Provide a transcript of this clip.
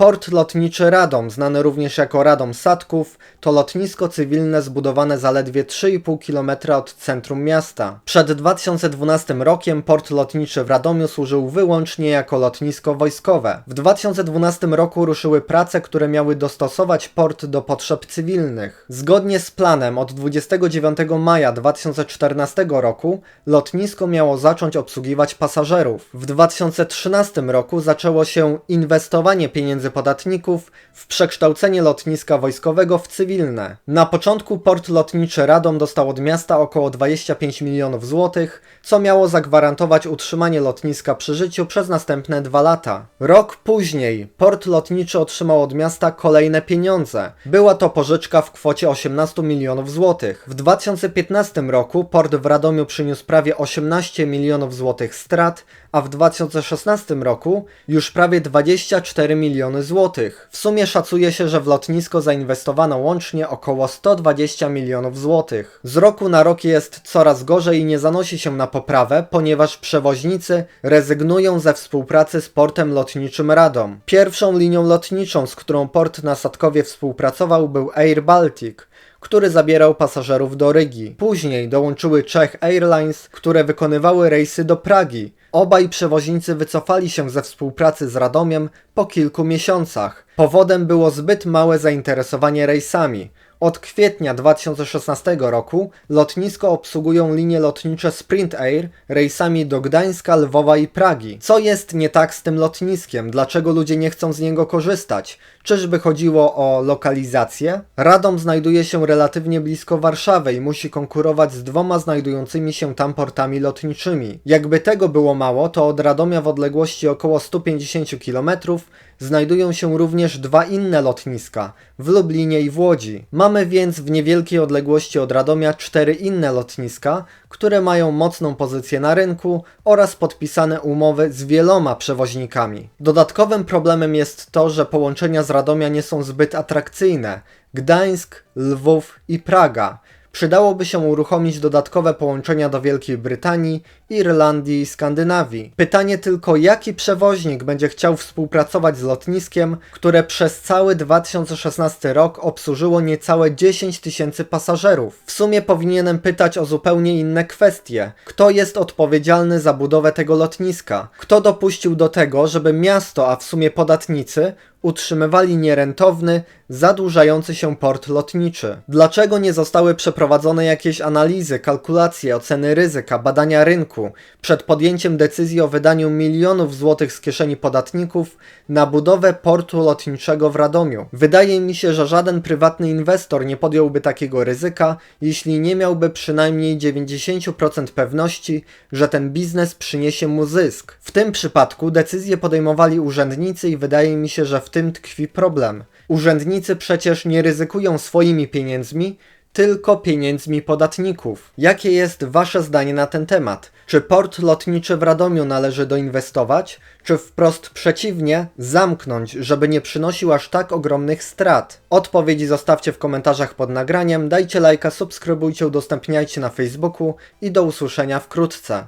Port lotniczy Radom, znany również jako Radom Sadków, to lotnisko cywilne zbudowane zaledwie 3,5 km od centrum miasta. Przed 2012 rokiem port lotniczy w Radomiu służył wyłącznie jako lotnisko wojskowe. W 2012 roku ruszyły prace, które miały dostosować port do potrzeb cywilnych. Zgodnie z planem od 29 maja 2014 roku lotnisko miało zacząć obsługiwać pasażerów. W 2013 roku zaczęło się inwestowanie pieniędzy podatników w przekształcenie lotniska wojskowego w cywilne. Na początku port lotniczy Radom dostał od miasta około 25 milionów złotych, co miało zagwarantować utrzymanie lotniska przy życiu przez następne dwa lata. Rok później port lotniczy otrzymał od miasta kolejne pieniądze. Była to pożyczka w kwocie 18 milionów złotych. W 2015 roku port w Radomiu przyniósł prawie 18 milionów złotych strat, a w 2016 roku już prawie 24 miliony złotych. W sumie szacuje się, że w lotnisko zainwestowano łącznie około 120 milionów złotych. Z roku na rok jest coraz gorzej i nie zanosi się na poprawę, ponieważ przewoźnicy rezygnują ze współpracy z portem lotniczym Radom. Pierwszą linią lotniczą, z którą port na Sadkowie współpracował był Air Baltic który zabierał pasażerów do Rygi. Później dołączyły Czech Airlines, które wykonywały rejsy do Pragi. Obaj przewoźnicy wycofali się ze współpracy z Radomiem po kilku miesiącach. Powodem było zbyt małe zainteresowanie rejsami. Od kwietnia 2016 roku lotnisko obsługują linie lotnicze Sprint Air rejsami do Gdańska, Lwowa i Pragi. Co jest nie tak z tym lotniskiem? Dlaczego ludzie nie chcą z niego korzystać? Czyżby chodziło o lokalizację? Radom znajduje się relatywnie blisko Warszawy i musi konkurować z dwoma znajdującymi się tam portami lotniczymi. Jakby tego było mało, to od Radomia w odległości około 150 km znajdują się również dwa inne lotniska w Lublinie i w Łodzi. Mamy więc w niewielkiej odległości od Radomia cztery inne lotniska, które mają mocną pozycję na rynku oraz podpisane umowy z wieloma przewoźnikami. Dodatkowym problemem jest to, że połączenia z Radomia nie są zbyt atrakcyjne. Gdańsk, Lwów i Praga. Przydałoby się uruchomić dodatkowe połączenia do Wielkiej Brytanii, Irlandii i Skandynawii. Pytanie tylko, jaki przewoźnik będzie chciał współpracować z lotniskiem, które przez cały 2016 rok obsłużyło niecałe 10 tysięcy pasażerów. W sumie powinienem pytać o zupełnie inne kwestie. Kto jest odpowiedzialny za budowę tego lotniska? Kto dopuścił do tego, żeby miasto, a w sumie podatnicy, utrzymywali nierentowny, zadłużający się port lotniczy. Dlaczego nie zostały przeprowadzone jakieś analizy, kalkulacje, oceny ryzyka, badania rynku przed podjęciem decyzji o wydaniu milionów złotych z kieszeni podatników na budowę portu lotniczego w Radomiu? Wydaje mi się, że żaden prywatny inwestor nie podjąłby takiego ryzyka, jeśli nie miałby przynajmniej 90% pewności, że ten biznes przyniesie mu zysk. W tym przypadku decyzje podejmowali urzędnicy i wydaje mi się, że w tym tkwi problem. Urzędnicy przecież nie ryzykują swoimi pieniędzmi, tylko pieniędzmi podatników. Jakie jest Wasze zdanie na ten temat? Czy port lotniczy w Radomiu należy doinwestować, czy wprost przeciwnie, zamknąć, żeby nie przynosił aż tak ogromnych strat? Odpowiedzi zostawcie w komentarzach pod nagraniem, dajcie lajka, subskrybujcie, udostępniajcie na Facebooku i do usłyszenia wkrótce.